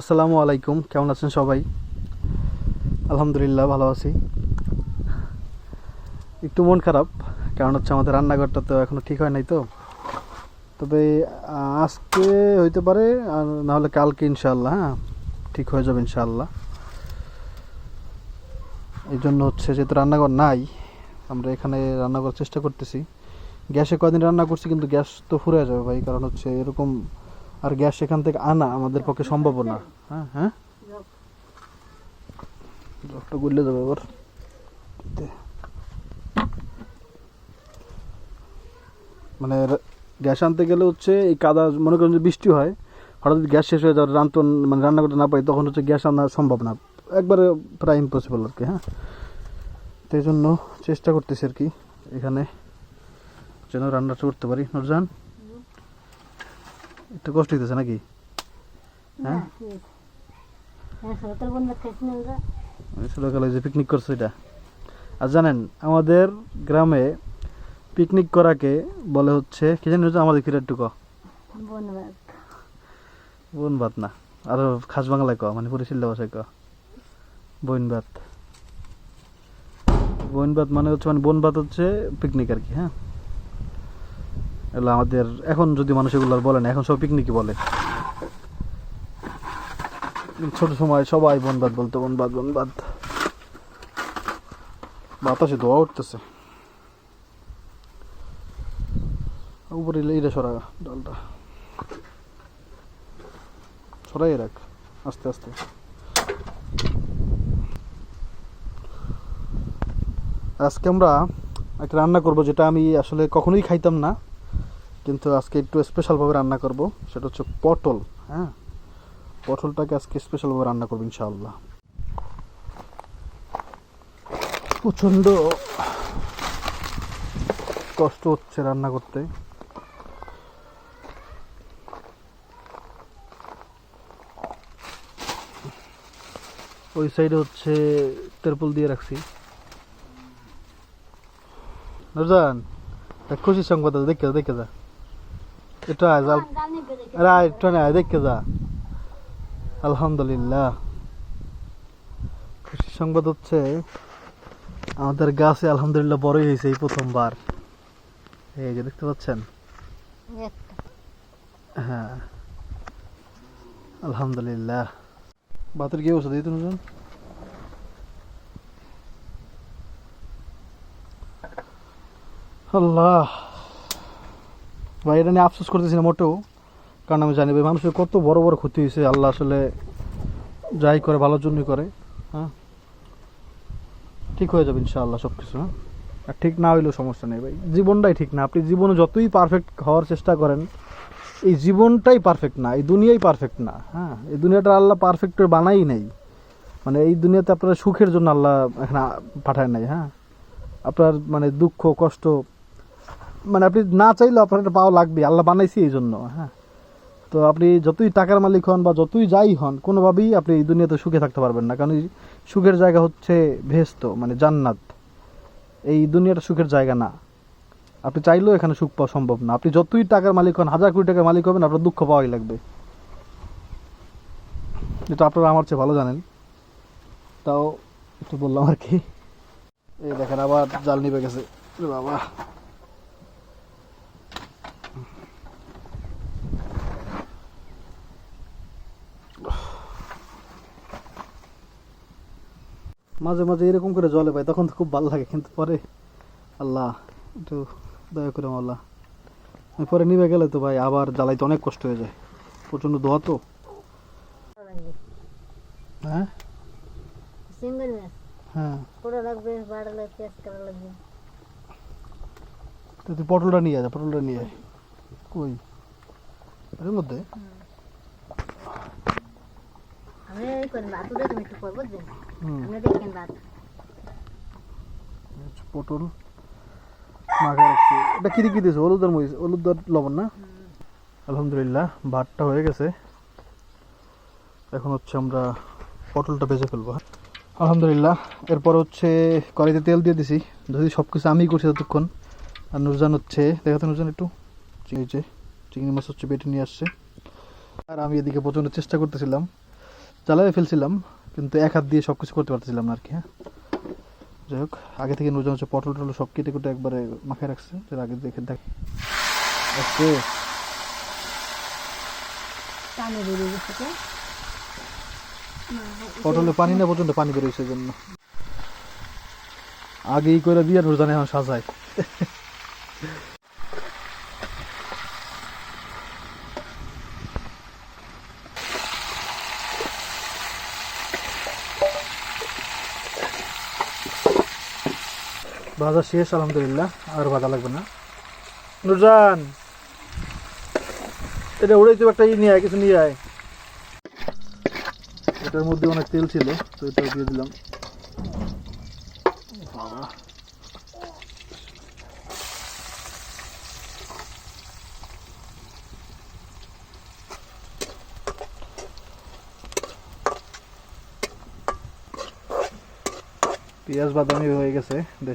আসসালামু আলাইকুম, কেমন আছেন সবাই? আলহামদুলিল্লাহ, ভালো আছি। একটু মন খারাপ, কারণ হচ্ছে আমাদের রান্নাঘরটা তো এখনও ঠিক হয় নাই তো। তবে আজকে হইতে পারে, আর নাহলে কালকে ইনশাল্লাহ হ্যাঁ ঠিক হয়ে যাবে ইনশাল্লাহ এই জন্য হচ্ছে, যেহেতু রান্নাঘর নাই, আমরা এখানে রান্না করার চেষ্টা করতেছি। গ্যাসে কয়দিন রান্না করছি, কিন্তু গ্যাস তো ফুরে যাবে ভাই, কারণ হচ্ছে এরকম আর গ্যাস এখান থেকে আনা আমাদের পক্ষে সম্ভব না। হ্যাঁ হ্যাঁ? মানে গ্যাস আনতে গেলে হচ্ছে এই কাদা, মনে করেন যে বৃষ্টি হয়, হঠাৎ গ্যাস শেষ হয়ে যাওয়ার রান্না মানে রান্না করতে না পাই, তখন হচ্ছে গ্যাস আনা সম্ভব না। একবারে প্রায় ইম্পসিবল আর কি হ্যাঁ? তো এই জন্য চেষ্টা করতেছি আর কি, এখানে যেন রান্নাটা করতে পারি। নুরজান একটু কষ্ট হইতেছে নাকি? হ্যাঁ? ছোটকালে যে। পিকনিক করছে এটা। আর জানেন আমাদের গ্রামে পিকনিক করাকে বলে হচ্ছে কি জানি হচ্ছে আমাদের টুক বনবাদ। বন ভাত না আর খাস বাংলায় ক মানে পরিশিল্লা ভাষায় ক বইন ভাত বইন ভাত মানে হচ্ছে মানে বন ভাত হচ্ছে পিকনিক আর কি হ্যাঁ? এগুলো আমাদের, এখন যদি মানুষ এগুলো বলে না, এখন সব পিকনিকই বলে। ছোট সময় সবাই বন ভাত বলতো, বন ভাত বন ভাত বাতাসে ধোয়া উঠতেছে। উপরে এইটা সরা ডালটা। সরাই রাখ, আস্তে আস্তে। আজকে আমরা একটা রান্না করব, যেটা আমি আসলে কখনোই খাইতাম না। কিন্তু আজকে একটু স্পেশালভাবে রান্না করব। সেটা হচ্ছে পটল হ্যাঁ? পটলটাকে আজকে স্পেশালভাবে রান্না করব ইনশাআল্লাহ। প্রচণ্ড কষ্ট হচ্ছে রান্না করতে। ওই সাইডে হচ্ছে তেরপল দিয়ে রাখছি। নরজান খুশি সংবাদ দেখে দেখে যা। এটা আয়, জাল জানি আয়, একটু না দেখে যা। আলহামদুলিল্লাহ। খুশি সংবাদ হচ্ছে আমাদের গাছে আলহামদুলিল্লাহ বড়ই হয়েছে এই প্রথমবার। এই যে দেখতে পাচ্ছেন? হ্যাঁ। আলহামদুলিল্লাহ। বাতের কি দিই তুমি আল্লাহ। ভাই, এটা নিয়ে আফসোস করতেছি না মোটেও, কারণ আমি জানি ভাই, মানুষের কত বড় বড় ক্ষতি হয়েছে, আল্লাহ আসলে যাই করে ভালোর জন্যই করে হ্যাঁ? ঠিক হয়ে যাবে ইনশাআল্লাহ সব কিছু হ্যাঁ? আর ঠিক না হইলেও সমস্যা নেই ভাই, জীবনটাই ঠিক না। আপনি জীবনে যতই পারফেক্ট হওয়ার চেষ্টা করেন, এই জীবনটাই পারফেক্ট না, এই দুনিয়াই পারফেক্ট না হ্যাঁ? এই দুনিয়াটা আল্লাহ পারফেক্ট বানাই নেই। মানে এই দুনিয়াতে আপনার সুখের জন্য আল্লাহ এখানে পাঠায় নাই হ্যাঁ? আপনার মানে দুঃখ, কষ্ট মানে আপনি না চাইলেও আপনার এটা পাওয়া লাগবে, আল্লাহ বানাইছি এই জন্য হ্যাঁ। তো আপনি যতই টাকার মালিক হন বা যতই যাই হন, কোনোভাবেই আপনি এই দুনিয়াতে সুখে থাকতে পারবেন না, কারণ সুখের জায়গা হচ্ছে ভেস্ত মানে জান্নাত। এই দুনিয়াটা সুখের জায়গা না। আপনি চাইলেও এখানে সুখ পাওয়া সম্ভব না। আপনি যতই টাকার মালিক হন, হাজার কোটি টাকার মালিক হবেন, আপনার দুঃখ পাওয়াই লাগবে। যেটা আপনারা আমার চেয়ে ভালো জানেন। তাও একটু বললাম আর কি। এই দেখেন, আবার জাল নিবে গেছে। বাবা। মাঝে মাঝে এরকম করে জলে পাই তখন তো খুব ভালো লাগে কিন্তু পরে আল্লাহ একটু দয়া করে আল্লাহ পরে নিবে গেলে তো ভাই আবার জ্বালাইতে অনেক কষ্ট হয়ে যায়। প্রচণ্ড ধোয়া তো। হ্যাঁ? হ্যাঁ। তুই পটলটা নিয়ে যা পটলটা নিয়ে আয়। কই? এর মধ্যে আমি এই করেন ভাত দেখেন একটু পর বুঝছেন হুম আপনি দেখেন ভাত হচ্ছে পটল মাখা রাখছি এটা কি কি দিয়েছে হলুদ আর মরিচ হলুদ আর লবণ না? আলহামদুলিল্লাহ ভাতটা হয়ে গেছে। এখন হচ্ছে আমরা পটলটা ভেজে ফেলব হ্যাঁ? আলহামদুলিল্লাহ এরপর হচ্ছে কড়াইতে তেল দিয়ে দিছি। যদি সব কিছু আমি করছি ততক্ষণ। আর নুরজান হচ্ছে দেখাতে নুরজান একটু। যে চিংড়ি মাছ হচ্ছে বেটে নিয়ে আসছে। আর আমি এদিকে প্রচণ্ড চেষ্টা করতেছিলাম। চালাই ফেলছিলাম কিন্তু এক হাত দিয়ে সব কিছু করতে পারতেছিলাম না আর কি হ্যাঁ। যাই হোক আগে থেকে নুরজান হচ্ছে পটল টটল সব কেটে কুটে একবারে মাখায় রাখছে যেটা আগে দেখে দেখ বেরিয়ে তো। পটলে পানি না পর্যন্ত পানি বেরোইছে এই জন্য আগেই করে দিয়ে নুরজান এখন সাজায়। ভাজা শেষ, আলহামদুলিল্লাহ, আর ভাজা লাগবে না। নুরজান, এটা উড়ে তো একটা ই নিয়ে কিছু নিয়ে আয়। এটার মধ্যে অনেক তেল ছিল, তো এটা দিয়ে দিলাম। পেঁয়াজ বাদামি হয়ে গেছে, দে।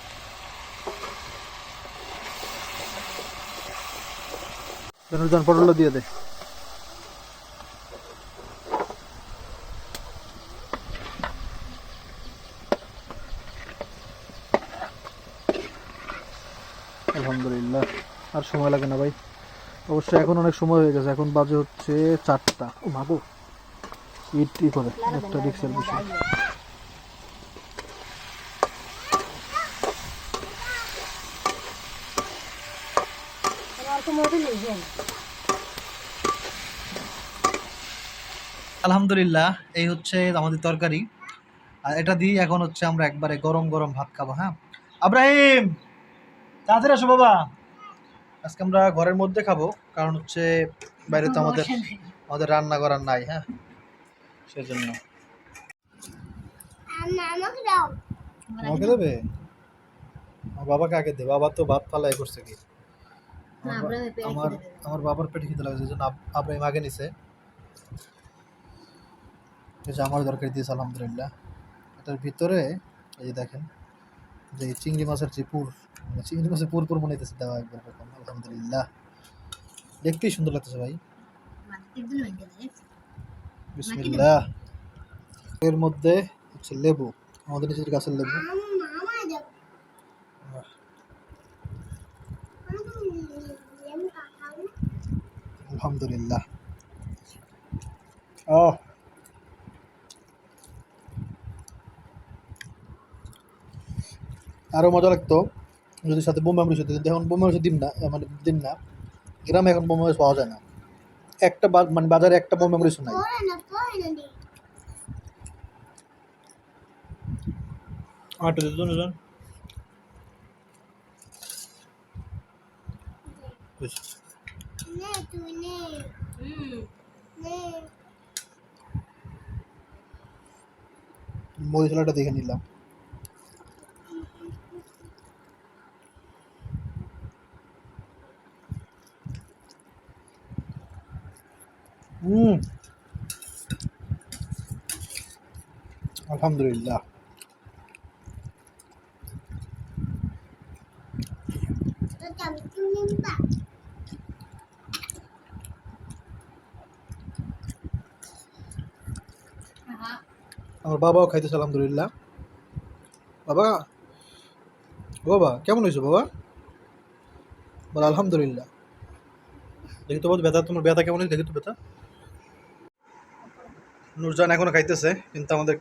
ধনুর্জান পটলটা দিয়ে দে। আলহামদুলিল্লাহ আর সময় লাগে না ভাই। অবশ্যই এখন অনেক সময় হয়ে গেছে এখন বাজে হচ্ছে চারটা। ও মাগো ইট ই করে একটা রিক্সের বিষয়। আলহামদুলিল্লাহ এই হচ্ছে আমাদের তরকারি। আর এটা দিয়ে এখন হচ্ছে আমরা একবারে গরম গরম ভাত খাব হ্যাঁ? আব্রাহিম তাড়াতাড়ি আসো বাবা। আজকে আমরা ঘরের মধ্যে খাব কারণ হচ্ছে বাইরে তো আমাদের আমাদের রান্না করার নাই হ্যাঁ? সেজন্য। আমাকে দেবে? বাবাকে আগে দে বাবা তো ভাত ফালাই করছে কি? আমার আমার বাবার পেটে খিদে লাগছে আব- আব্রাহিম আগে নিছে। যে আমার দরকার দিয়েছে আলহামদুলিল্লাহ। এটার ভিতরে এই যে দেখেন যে চিংড়ি মাছের যে পুর মানে চিংড়ি মাছের পুর পুর মনে হইতেছে দেওয়া একবার আলহামদুলিল্লাহ। দেখতেই সুন্দর লাগতেছে ভাই। গেছে বিসমিল্লাহ। এর মধ্যে হচ্ছে লেবু আমাদের নিজের গাছের লেবু। আলহামদুলিল্লাহ। ও। আরও মজা লাগতো, যদি সাথে বোমা মরিচ কিন্তু এখন বোমা মরিচ দিন না মানে দিন না। গ্রামে এখন বোমা মরিচ পাওয়া যায় না। একটা মানে বাজারে একটা বোমা মরিচ নাই। আট দুজন দুজন মরিচলাটা দেখে নিলাম। হুম। আলহামদুলিল্লাহ। আমার বাবাও খাইতেছে, আলহামদুলিল্লাহ। বাবা? বাবা, কেমন হয়েছে বাবা? বল, আলহামদুলিল্লাহ। দেখি তো ব্যথা, তোমার ব্যথা কেমন হয়েছে? দেখি তো ব্যথা। নুরজান এখনও খাইতেছে, কিন্তু আমাদের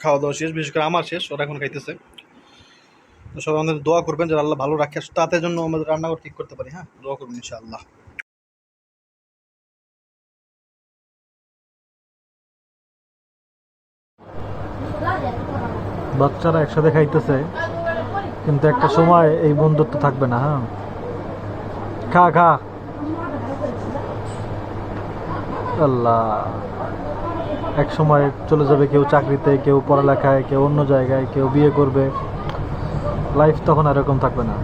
খাওয়া দাওয়া শেষ, বিশেষ করে আমার শেষ, ওরা এখন খাইতেছে। সবাই আমাদের দোয়া করবেন যে আল্লাহ ভালো রাখে, তাতে জন্য আমাদের রান্নাঘর ঠিক করতে পারি হ্যাঁ? দোয়া করবেন, ইনশাআল্লাহ। বাচ্চারা একসাথে খাইতেছে, কিন্তু একটা সময় এই বন্ধুত্ব থাকবে না হ্যাঁ? খা খা। আল্লাহ। এক সময় চলে যাবে কেউ চাকরিতে, কেউ পড়ালেখায়, কেউ অন্য জায়গায়, কেউ বিয়ে করবে। লাইফ তখন এরকম থাকবে না।